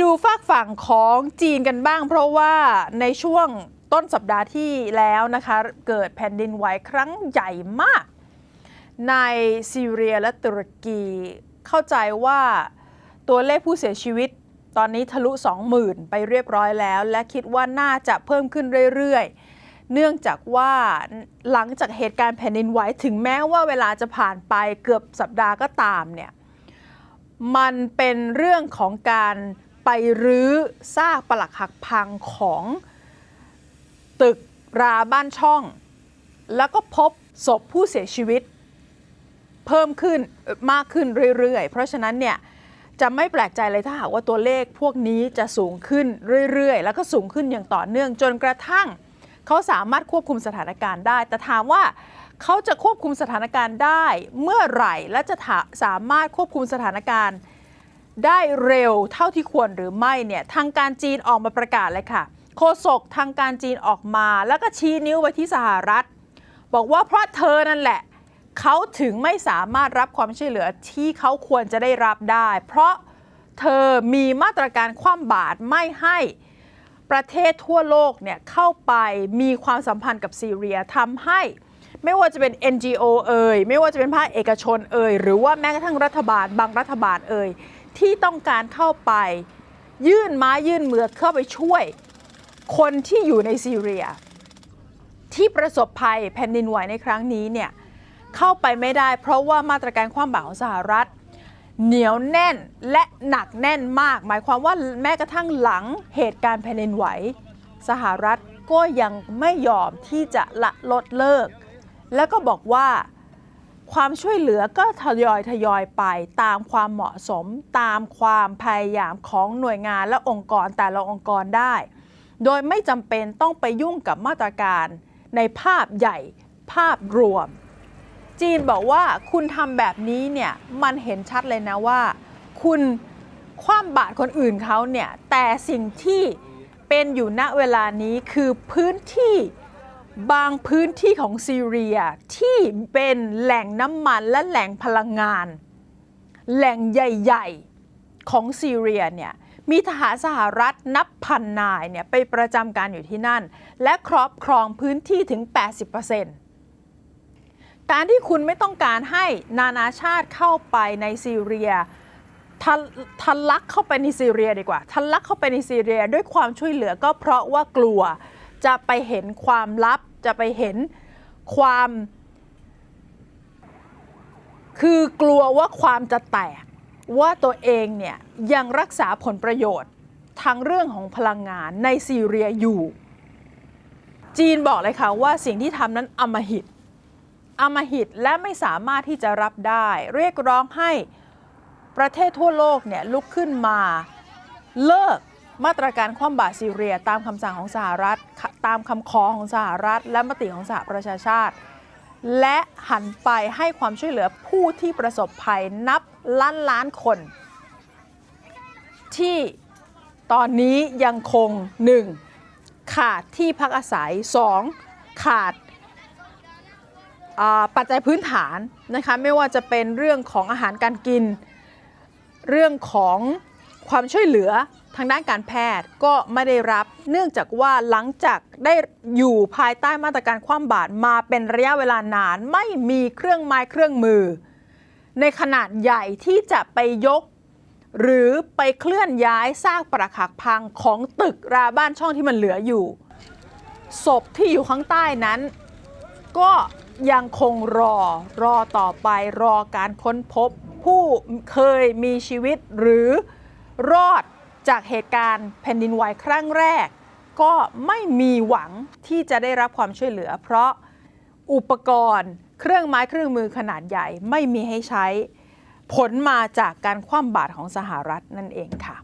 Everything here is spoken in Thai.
ดูฝากฝั่งของจีนกันบ้าง เพราะว่าในช่วงต้นสัปดาห์ที่แล้วนะคะ เกิดแผ่นดินไหวครั้งใหญ่มาก ในซีเรียและตุรกีเข้าใจว่าตัวเลขผู้เสียชีวิตตอนนี้ทะลุ 20,000 ไปเรียบร้อยแล้ว และคิดว่าน่าจะเพิ่มขึ้นเรื่อยๆ เนื่องจากว่าหลังจากเหตุการณ์แผ่นดินไหวถึงแม้ว่าเวลาจะผ่านไปเกือบสัปดาห์ก็ตามเนี่ยมันเป็นเรื่องของการ ไปรื้อซากปลักหักพังของตึกราบ้านช่อง แล้วก็พบศพผู้เสียชีวิต เพิ่มขึ้นมากขึ้นเรื่อยๆ เพราะฉะนั้นเนี่ยจะไม่แปลกใจเลยถ้าหากว่าตัวเลขพวกนี้จะสูงขึ้นเรื่อยๆ แล้วก็สูงขึ้นอย่างต่อเนื่องจนกระทั่ง เขาสามารถควบคุมสถานการณ์ได้ แต่ถามว่าเขาจะควบคุมสถานการณ์ได้เมื่อไหร่และจะสามารถควบคุมสถานการณ์ ได้เร็วเท่าที่ควรหรือไม่เนี่ยทางการจีนออกมาประกาศเลยค่ะโฆษกทางการจีนออกมาแล้วก็ชี้นิ้วไปที่สหรัฐ บอกว่าเพราะเธอนั่นแหละ เขาถึงไม่สามารถรับความช่วยเหลือที่เขาควรจะได้รับได้ เพราะเธอมีมาตรการคว่ำบาตรไม่ให้ประเทศทั่วโลกเนี่ยเข้าไปมีความสัมพันธ์กับซีเรียทำให้ไม่ว่าจะเป็น NGO เอ่ยไม่ว่าจะเป็นภาคเอกชนเอ่ยหรือว่าแม้กระทั่งรัฐบาลบางรัฐบาลเอ่ย ที่ต้องการเข้าไป ยื่นไม้ยื่นมือเข้าไปช่วย คนที่อยู่ในซีเรีย ที่ประสบภัยแผ่นดินไหวในครั้งนี้เนี่ยเข้าไปไม่ได้ เพราะว่ามาตรการความบาตรของสหรัฐ เหนียวแน่นและหนักแน่นมาก หมายความว่าแม้กระทั่งหลังเหตุการณ์แผ่นดินไหว สหรัฐก็ยังไม่ยอมที่จะละลดเลิก แล้วก็บอกว่า ความช่วยเหลือก็ทยอยทยอยไปตามความเหมาะสมตามความพยายามของหน่วยงานและองค์กรแต่ละองค์กรได้ โดยไม่จำเป็นต้องไปยุ่งกับมาตรการในภาพใหญ่ภาพรวม จีนบอกว่าคุณทำแบบนี้เนี่ยมันเห็นชัดเลยนะว่า คุณคว่ำบาตรคนอื่นเขาเนี่ยแต่สิ่งที่เป็นอยู่ณเวลานี้คือพื้นที่ บางพื้นที่ของซีเรียที่เป็นแหล่งน้ำมันและแหล่งพลังงาน แหล่งใหญ่ ๆ ของซีเรียเนี่ยมีทหารสหรัฐนับพันนายเนี่ยไปประจำการอยู่ที่นั่น และครอบครองพื้นที่ถึง 80%การที่คุณไม่ต้องการให้นานาชาติเข้าไปในซีเรียทะทะลักเข้าไปในซีเรียดีกว่าทะลักเข้าไปในซีเรียด้วยความช่วยเหลือก็เพราะว่ากลัว จะไปเห็นความลับ จะไปเห็นความ คือกลัวว่าความจะแตก ว่าตัวเองเนี่ยยังรักษาผลประโยชน์ทางเรื่องของพลังงานในซีเรียอยู่ จีนบอกเลยค่ะว่าสิ่งที่ทำนั้นอมหิต อมหิตและไม่สามารถที่จะรับได้ เรียกร้องให้ประเทศทั่วโลกเนี่ยลุกขึ้นมาเลิก มาตรการคว่ำบาตรซีเรียตามคำสั่งของสหรัฐ ตามคำขอของสหรัฐ และมติของสหประชาชาติ และหันไปให้ความช่วยเหลือผู้ที่ประสบภัยนับล้านล้านคน ที่ตอนนี้ยังคง 1. ขาดที่พักอาศัย 2. ขาดาปัจจัยพื้นฐานนะคะไม่ว่าจะเป็นเรื่องของอาหารการกิน เรื่องของความช่วยเหลือ ทางด้านการแพทย์ก็ไม่ได้รับ เนื่องจากว่าหลังจากได้อยู่ภายใต้มาตรการคว่ำบาตรมาเป็นระยะเวลานาน ไม่มีเครื่องไม้เครื่องมือ ในขนาดใหญ่ที่จะไปยก หรือไปเคลื่อนย้ายซากปรักหักพังของตึกราบ้านช่องที่มันเหลืออยู่ ศพที่อยู่ข้างใต้นั้น ก็ยังคงรอรอต่อไปรอการค้นพบผู้เคยมีชีวิตหรือรอด จากเหตุการณ์แผ่นดินไหวครั้งแรก ก็ไม่มีหวังที่จะได้รับความช่วยเหลือ เพราะอุปกรณ์ เครื่องไม้เครื่องมือขนาดใหญ่ไม่มีให้ใช้ ผลมาจากการคว่ำบาตรของสหรัฐนั่นเองค่ะ